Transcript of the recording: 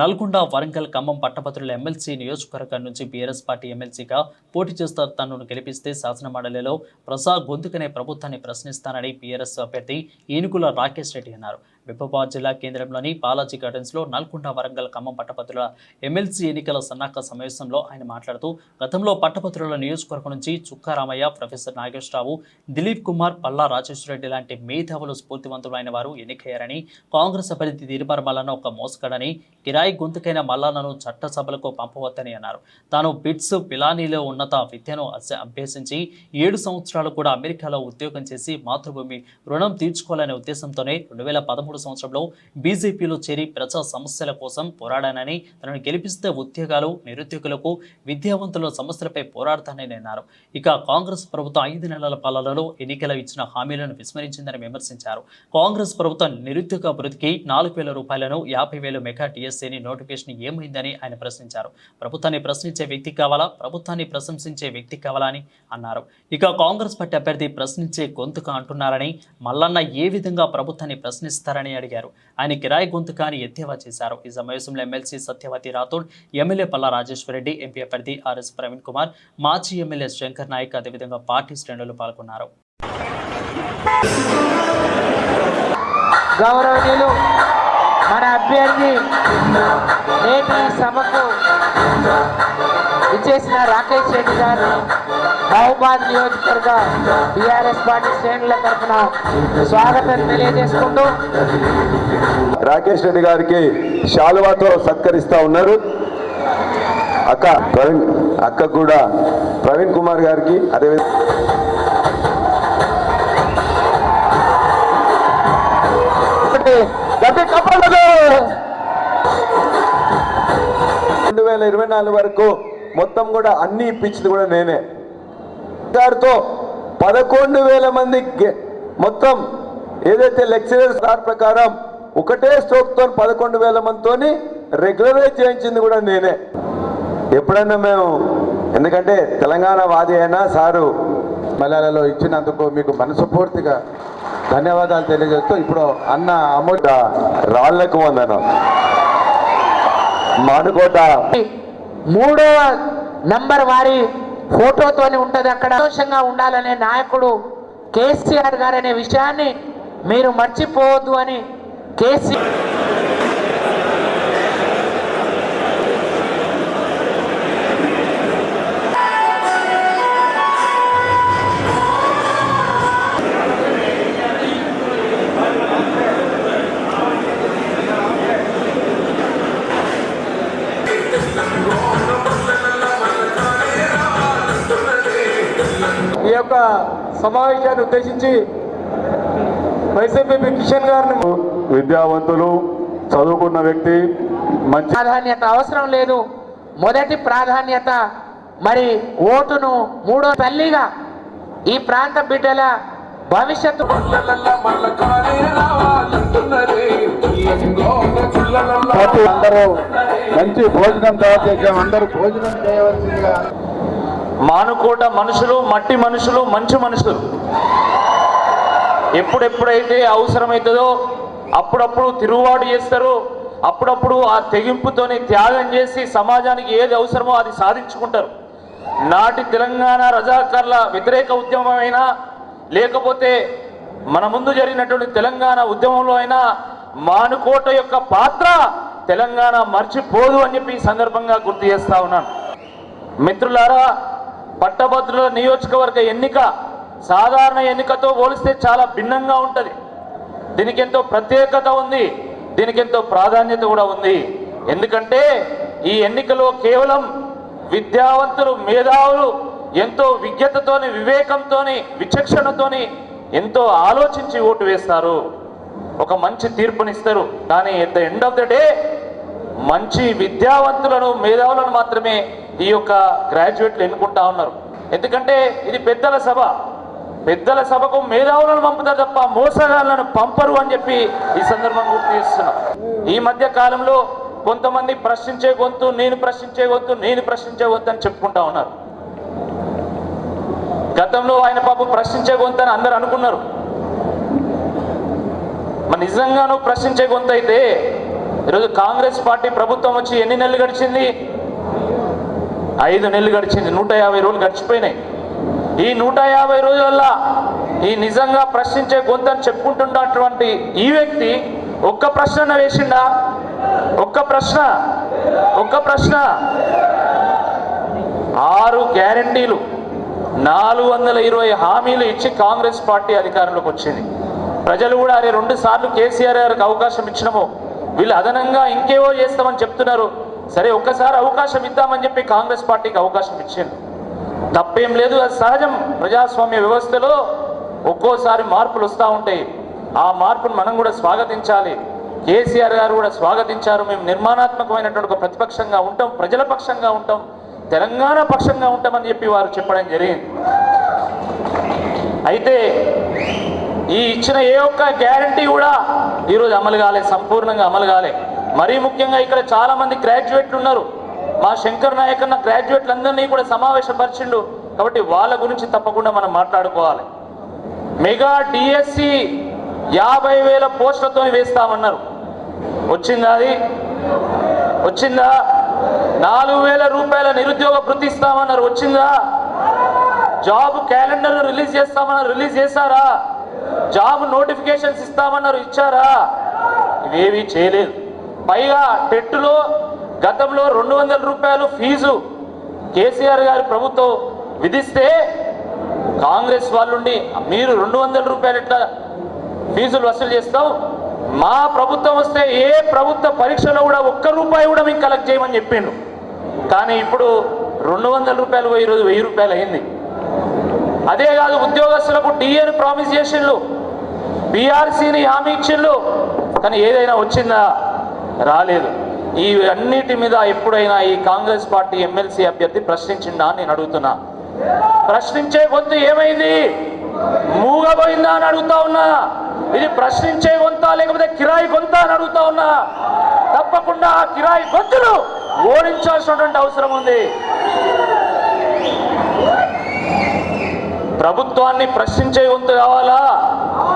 నల్గొండ వరంగల్ ఖమ్మం పట్టభద్రుల ఎమ్మెల్సీ నియోజకవర్గం నుంచి బీఆర్ఎస్ పార్టీ ఎమ్మెల్సీగా పోటీ చేస్తారు. తనను గెలిపిస్తే శాసన మండలిలో ప్రసాద్ గొంతుకనే ప్రభుత్వాన్ని ప్రశ్నిస్తానని బీఆర్ఎస్ అభ్యర్థి ఏనుగుల రాకేష్ రెడ్డి అన్నారు. విభాబాద్ జిల్లా కేంద్రంలోని బాలాజీ గార్డెన్స్లో నల్గొండ వరంగల్ ఖమ్మం పట్టభద్రుల ఎమ్మెల్సీ ఎన్నికల సన్నాహక సమావేశంలో ఆయన మాట్లాడుతూ గతంలో పట్టభద్రుల నియోజకవర్గం నుంచి చుక్కారామయ్య ప్రొఫెసర్ నాగేశ్వరరావు దిలీప్ కుమార్ పల్లా రాజేశ్వరరెడ్డి లాంటి మేధావులు స్ఫూర్తివంతులైన వారు ఎన్నికయ్యారని కాంగ్రెస్ అభ్యర్థి దిరిబార్ మల్లన్న ఒక మోసగాడని కిరాయి గొంతుకైన మల్లన్నను చట్టసభలకు పంపవద్దని అన్నారు. తాను బిట్స్ పిలానీలో ఉన్నత విద్యను అస- అభ్యసించి ఏడు సంవత్సరాలు కూడా అమెరికాలో ఉద్యోగం చేసి మాతృభూమి రుణం తీర్చుకోవాలనే ఉద్దేశంతోనే రెండు వేల పదమూడు సంవత్సరంలో బీజేపీలో చేరి ప్రజా సమస్యల కోసం పోరాడానని తనను గెలిపిస్తే ఉద్యోగాలు నిరుద్యోగులకు విద్యావంతుల సమస్యలపై పోరాడతానని అన్నారు. ఇక కాంగ్రెస్ ప్రభుత్వం ఐదు నెలల పాలనలో ఎన్నికల ఇచ్చిన హామీలను విస్మరించిందని విమర్శించారు. కాంగ్రెస్ ప్రభుత్వం నిరుద్యోగ అభివృద్ధికి నాలుగు వేల రూపాయలను యాభై వేలు మెగా టీఎస్సీని నోటిఫికేషన్ ఏమైందని ఆయన ప్రశ్నించారు. ప్రభుత్వాన్ని ప్రశ్నించే వ్యక్తి కావాలా? ప్రభుత్వాన్ని ప్రశంసించే వ్యక్తి కావాలా అని అన్నారు. ఇక కాంగ్రెస్ పార్టీ అభ్యర్థి ప్రశ్నించే గొంతుక అంటున్నారని మల్లన్న ఏ విధంగా ప్రభుత్వాన్ని ప్రశ్నిస్తారని అడిగారు. ఆయన కిరాయి గొంతు కాని ఎద్దేవా చేశారు. ఈ సమావేశంలో MLC Satyavathi Rathod MLA Palla Rajeshwar Reddy MP అభ్యర్థి ఆర్ఎస్ ప్రవీణ్ కుమార్ మాజీ ఎమ్మెల్యే శంకర్ నాయక్ అదేవిధంగా పార్టీ శ్రేణులు పాల్గొన్నారు. గౌరవనీయులు మన అభ్యర్థి నేటి సభకు ఇచ్చేసిన రాకేష్ రెడ్డి గారు మహబాద్ నియోజకవర్గ బీఆర్ఎస్ పార్టీ శ్రేణుల తరఫున స్వాగతం తెలియజేసుకుంటూ రాకేష్ రెడ్డి గారికి శాలువాతో సత్కరిస్తా ఉన్నారు. అక్క ప్రవీణ్ అక్క కూడా ప్రవీణ్ కుమార్ గారికి అదేవిధంగా రెండు వేల ఇరవై నాలుగు వరకు మొత్తం కూడా అన్ని ఇప్పించింది కూడా నేనే. గారితో పదకొండు వేల మంది మొత్తం ఏదైతే లెక్చరర్ సార్ ప్రకారం ఒకటే స్ట్రోక్తో పదకొండు వేల మందితోని రెగ్యులరైజ్ చేయించింది కూడా నేనే. ఎప్పుడన్నా మేము ఎందుకంటే తెలంగాణ వాది అయినా సారు మలయాళలో ఇచ్చినందుకు మీకు మనస్ఫూర్తిగా ధన్యవాదాలు తెలియజేస్తూ ఇప్పుడు అన్న అమూల్య రాళ్ళకు వందనం. మానుకోట. మూడో నంబర్ వారి ఫోటోతోని ఉంటుంది అక్కడ. సంతోషంగా ఉండాలనే నాయకుడు కేసీఆర్ గారు అనే విషయాన్ని మీరు మర్చిపోవద్దు అని కేసీఆర్ ఈ యొక్క సమావేశాన్ని ఉద్దేశించి వైసీపీ కిషన్ గారిని విద్యావంతులు చదువుకున్న వ్యక్తి మంచి ప్రాధాన్యత అవసరం లేదు. మొదటి ప్రాధాన్యత మరి ఓటును మూడో తల్లిగా ఈ ప్రాంత బిడ్డల భవిష్యత్తు అందరూ మంచి భోజనం తయారు చేసాం అందరూ భోజనం చేయవలసిందిగా మానుకోట మనుషులు మట్టి మనుషులు మంచి మనుషులు. ఎప్పుడెప్పుడైతే అవసరమవుతుందో అప్పుడప్పుడు తిరుగుబాటు చేస్తారు. అప్పుడప్పుడు ఆ తెగింపుతోని త్యాగం చేసి సమాజానికి ఏది అవసరమో అది సాధించుకుంటారు. నాటి తెలంగాణ రజాకర్ల వ్యతిరేక ఉద్యమమైనా లేకపోతే మన ముందు జరిగినటువంటి తెలంగాణ ఉద్యమంలో అయినా మానుకోట యొక్క పాత్ర తెలంగాణ మర్చిపోదు అని చెప్పి ఈ సందర్భంగా గుర్తు చేస్తా ఉన్నాను. మిత్రులారా పట్టభద్రుల నియోజకవర్గ ఎన్నిక సాధారణ ఎన్నికతో పోలిస్తే చాలా భిన్నంగా ఉంటుంది. దీనికి ఎంతో ప్రత్యేకత ఉంది దీనికి ఎంతో ప్రాధాన్యత కూడా ఉంది. ఎందుకంటే ఈ ఎన్నికలో కేవలం విద్యావంతులు మేధావులు ఎంతో విజ్ఞతతోని వివేకంతోని విచక్షణతోని ఎంతో ఆలోచించి ఓటు వేస్తారు. ఒక మంచి తీర్పునిస్తారు. కానీ at the end of the day మంచి విద్యావంతులను మేధావులను మాత్రమే ఈ యొక్క గ్రాడ్యుయేట్లు ఎన్నుకుంటా ఉన్నారు. ఎందుకంటే ఇది పెద్దల సభ. పెద్దల సభకు మేధావులను పంపుతారు తప్ప మోసగాళ్ళను పంపరు అని చెప్పి ఈ సందర్భం గుర్తు చేస్తున్నాం. ఈ మధ్య కాలంలో కొంతమంది ప్రశ్నించే గొంతు నేను ప్రశ్నించే గొంతు నేను ప్రశ్నించే గొంతు అని చెప్పుకుంటా ఉన్నారు. గతంలో ఆయన పాపం ప్రశ్నించే గొంతు అని అందరు అనుకున్నారు. మరి నిజంగా నువ్వు ప్రశ్నించే గొంతు అయితే ఈరోజు కాంగ్రెస్ పార్టీ ప్రభుత్వం వచ్చి ఎన్ని నెలలు గడిచింది? ఐదు నెలలు గడిచింది నూట యాభై రోజులు గడిచిపోయినాయి. ఈ నూట యాభై రోజులల్లా ఈ నిజంగా ప్రశ్నించే గొంతని చెప్పుకుంటున్నటువంటి ఈ వ్యక్తి ఒక్క ప్రశ్న వేసిండా? ఒక్క ప్రశ్న? ఒక్క ప్రశ్న? ఆరు గ్యారంటీలు నాలుగు వందల ఇరవై హామీలు ఇచ్చి కాంగ్రెస్ పార్టీ అధికారంలోకి వచ్చింది. ప్రజలు కూడా అరే రెండు సార్లు కేసీఆర్ గారికి అవకాశం ఇచ్చినాము. వీళ్ళు అదనంగా ఇంకేవో చేస్తామని చెప్తున్నారు. సరే ఒక్కసారి అవకాశం ఇద్దామని చెప్పి కాంగ్రెస్ పార్టీకి అవకాశం ఇచ్చింది తప్పేం లేదు అది సహజం. ప్రజాస్వామ్య వ్యవస్థలో ఒక్కోసారి మార్పులు వస్తూ ఉంటాయి. ఆ మార్పును మనం కూడా స్వాగతించాలి. కేసీఆర్ గారు కూడా స్వాగతించారు. మేము నిర్మాణాత్మకమైనటువంటి ఒక ప్రతిపక్షంగా ఉంటాం ప్రజల పక్షంగా ఉంటాం తెలంగాణ పక్షంగా ఉంటామని చెప్పి వారు చెప్పడం జరిగింది. అయితే ఈ ఇచ్చిన ఏ ఒక్క గ్యారంటీ కూడా ఈరోజు అమలు కాలే సంపూర్ణంగా అమలు కాలే మరీ ముఖ్యంగా ఇక్కడ చాలా మంది గ్రాడ్యుయేట్లు ఉన్నారు. మా శంకర్ నాయక్ అన్న గ్రాడ్యుయేట్లందరినీ కూడా సమావేశపరిచిండు. కాబట్టి వాళ్ళ గురించి తప్పకుండా మనం మాట్లాడుకోవాలి. మెగా డిఎస్సి యాభై వేల పోస్టులతో వేస్తామన్నారు. వచ్చిందా అది? వచ్చిందా? నాలుగు వేల రూపాయల నిరుద్యోగ భృతి ఇస్తామన్నారు. వచ్చిందా? జాబ్ క్యాలెండర్ రిలీజ్ చేస్తామన్నారు. రిలీజ్ చేశారా? జాబ్ నోటిఫికేషన్స్ ఇస్తామన్నారు. ఇచ్చారా? ఇవేవి చేయలేదు. పైగా టెట్లో గతంలో రెండు వందల రూపాయలు ఫీజు కేసీఆర్ గారి ప్రభుత్వం విధిస్తే కాంగ్రెస్ వాళ్ళుండి మీరు రెండు వందల రూపాయలు ఎట్లా ఫీజులు వసూలు చేస్తాం మా ప్రభుత్వం వస్తే ఏ ప్రభుత్వ పరీక్షలో కూడా ఒక్క రూపాయి కూడా మీకు కలెక్ట్ చేయమని చెప్పిండు. కానీ ఇప్పుడు రెండు వందల రూపాయలు పోయి ఈరోజు వెయ్యి రూపాయలు అయింది. అదే కాదు ఉద్యోగస్తులకు డిఏని ప్రామిస్ చేసిండ్రు బీఆర్సీని హామీ ఇచ్చిండ్రు కానీ ఏదైనా వచ్చిందా? రాలేదు. ఈ అన్నిటి మీద ఎప్పుడైనా ఈ కాంగ్రెస్ పార్టీ ఎమ్మెల్సీ అభ్యర్థి ప్రశ్నించిందా అని నేను అడుగుతున్నా. ప్రశ్నించే గొంతు ఏమైంది? మూగబోయిందా అని అడుగుతా ఉన్నా. ఇది ప్రశ్నించే గొంత లేకపోతే కిరాయి గొంత అని అడుగుతా ఉన్నా. తప్పకుండా ఆ కిరాయి గొంతును ఓడించాల్సినటువంటి అవసరం ఉంది. ప్రభుత్వాన్ని ప్రశ్నించే గొంతు కావాలా?